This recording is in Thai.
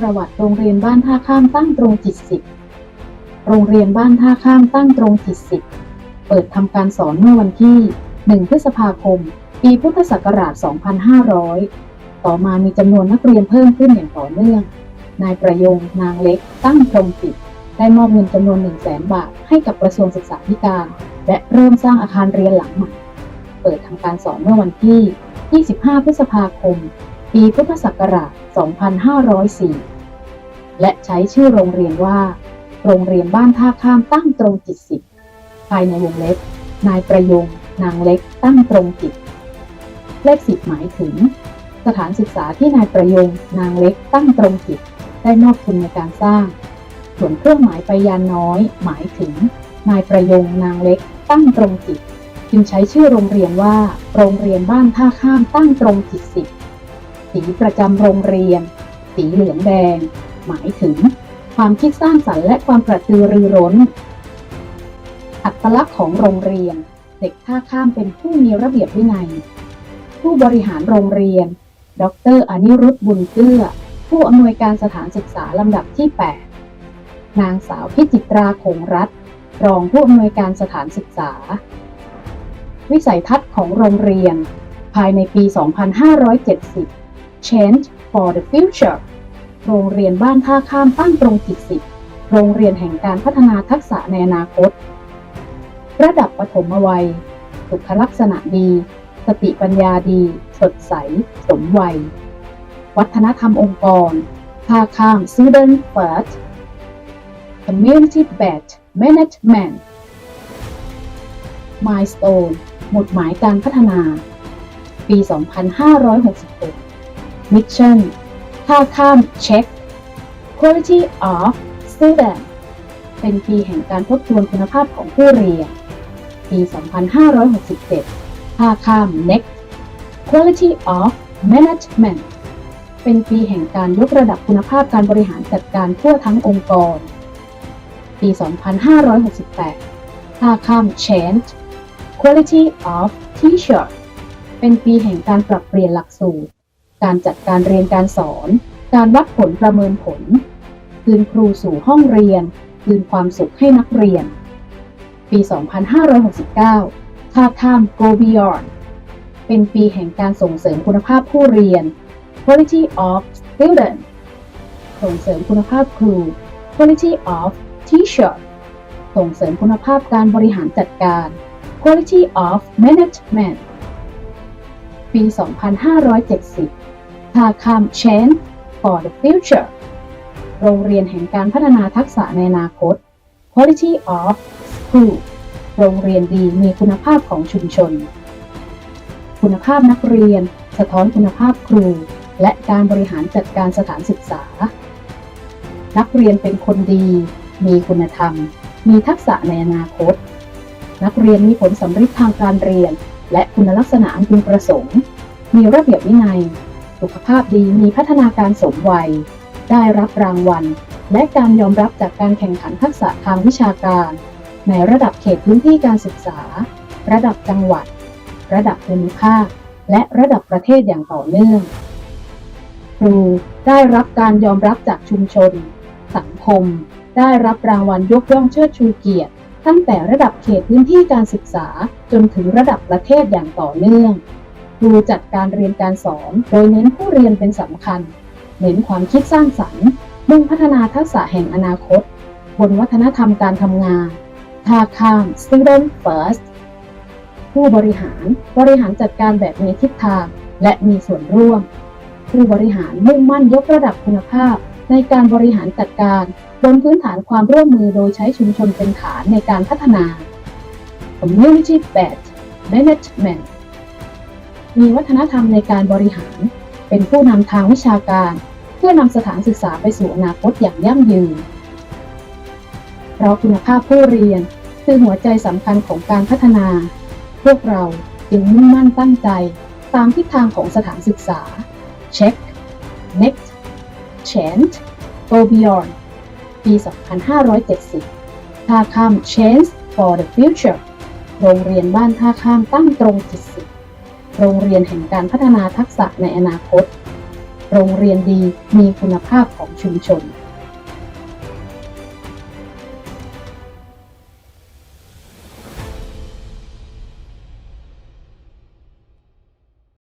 ประวัติโรงเรียนบ้านท่าข้ามตั้งตรงจิตสิบโรงเรียนบ้านท่าข้ามตั้งตรงจิตสิบเปิดทำการสอนเมื่อวันที่ 1 พฤษภาคม ปีพุทธศักราช 2500 ต่อมามีจำนวนนักเรียนเพิ่มขึ้นอย่างต่อเนื่อง นายประยงนางเล็ก ตั้งตรงจิตได้มอบเงินจำนวน 1 0 0 0 0แบาทให้กับกระทรวงศึกษาธิการ และเริ่มสร้างอาคารเรียนหลังใหม่ เปิดทำการสอนเมื่อวันที่ 25 พฤษภาคม ปีพุทธศักราช 2504 และใช้ชื่อโรงเรียนว่า โรงเรียนบ้านท่าข้ามตั้งตรงจิตสิบภายในวงเล็บ นายประยงนางเล็กตั้งตรงจิต เลขสิบหมายถึง สถานศึกษาที่นายประยงนางเล็กตั้งตรงจิต ได้มอบทุนในการสร้าง ส่วนเครื่องหมายไปยานน้อย หมายถึง นายประยงนางเล็กตั้งตรงจิต จึงใช้ชื่อโรงเรียนว่า โรงเรียนบ้านท่าข้ามตั้งตรงจิตสิบ สีประจำโรงเรียน สีเหลืองแดง หมายถึง ความคิดสร้างสรรค์และความกระตือรือร้น อัตลักษณ์ของโรงเรียน เด็กท่าข้ามเป็นผู้มีระเบียบวินัย ผู้บริหารโรงเรียน ดรอนิรุตบุญเกื้อ ผู้อำนวยการสถานศึกษาลำดับที่ 8 นางสาวพิจิตราคงรัตรองผู้อำนวยการสถานศึกษา วิสัยทัศน์ของโรงเรียน ภายในปี 2570 Change for the Future โรงเรียนบ้านท่าข้ามตั้งตรงจิตสิบโรงเรียนแห่งการพัฒนาทักษะในอนาคต ระดับปฐมวัย สุขลักษณะดี สติปัญญาดี สดใส สมวัย วัฒนธรรมองค์กรท่าข้าม Student First Community Based Management Milestone หมุดหมายการพัฒนา ปี 2566 Mission ท่าข้ามเช็ค Quality of Student เป็นปีแห่งการทบทวนคุณภาพของผู้เรียน ปี 2567 ท่าข้าม Next Quality of Management เป็นปีแห่งการยกระดับคุณภาพการบริหารจัดการทั่วทั้งองค์กร ปี 2568 ท่าข้าม Change Quality of Teacher เป็นปีแห่งการปรับเปลี่ยนหลักสูตร การจัดการเรียนการสอน การวัดผลประเมินผล คืนครูสู่ห้องเรียน คืนความสุขให้นักเรียน ปี 2569ท่าข้าม Go Beyond เป็นปีแห่งการส่งเสริมคุณภาพผู้เรียน Quality of Student ส่งเสริมคุณภาพครู Quality of Teacher ส่งเสริมคุณภาพการบริหารจัดการ Quality of Management ปี 2570 ท่าข้าม Change for the Future โรงเรียนแห่งการพัฒนาทักษะในอนาคต Quality of School โรงเรียนดีมีคุณภาพของชุมชน คุณภาพนักเรียน สะท้อนคุณภาพครู และการบริหารจัดการสถานศึกษา นักเรียนเป็นคนดี มีคุณธรรม มีทักษะในอนาคต นักเรียนมีผลสำเร็จทางการเรียน และคุณลักษณะอันพึงประสงค์ มีระเบียบวินัย สุขภาพดีมีพัฒนาการสมวัย ได้รับรางวัล และการยอมรับจากการแข่งขันทักษะทางวิชาการ ในระดับเขตพื้นที่การศึกษา ระดับจังหวัด ระดับภูมิภาค และระดับประเทศอย่างต่อเนื่อง ครูได้รับการยอมรับจากชุมชน สังคม ได้รับรางวัลยกย่องเชิดชูเกียรติ ตั้งแต่ระดับเขตพื้นที่การศึกษาจนถึงระดับประเทศอย่างต่อเนื่อง ครูจัดการเรียนการสอน โดยเน้นผู้เรียนเป็นสำคัญ เน้นความคิดสร้างสรรค์มุ่งพัฒนาทักษะแห่งอนาคต บนวัฒนธรรมการทำงานท่าข้าม Student First ผู้บริหารบริหารจัดการแบบมีทิศทางและมีส่วนร่วม ผู้บริหารมุ่งมั่นยกระดับคุณภาพ ในการบริหารจัดการ บนพื้นฐานความร่วมมือโดยใช้ชุมชนเป็นฐานในการพัฒนา Community Based Management มีวัฒนธรรมในการบริหาร เป็นผู้นำทางวิชาการ เพื่อนำสถานศึกษาไปสู่อนาคตอย่างยั่งยืน เพราะคุณภาพผู้เรียนคือหัวใจสำคัญของการพัฒนา พวกเราจึงมุ่งมั่นตั้งใจตามทิศทางของสถานศึกษา Check Next Change Go Beyond ปี 2570 ท่าข้าม Change for the Future โรงเรียนบ้านท่าข้ามตั้งตรงจิตสิ โรงเรียนแห่งการพัฒนาทักษะในอนาคต โรงเรียนดีมีคุณภาพของชุมชน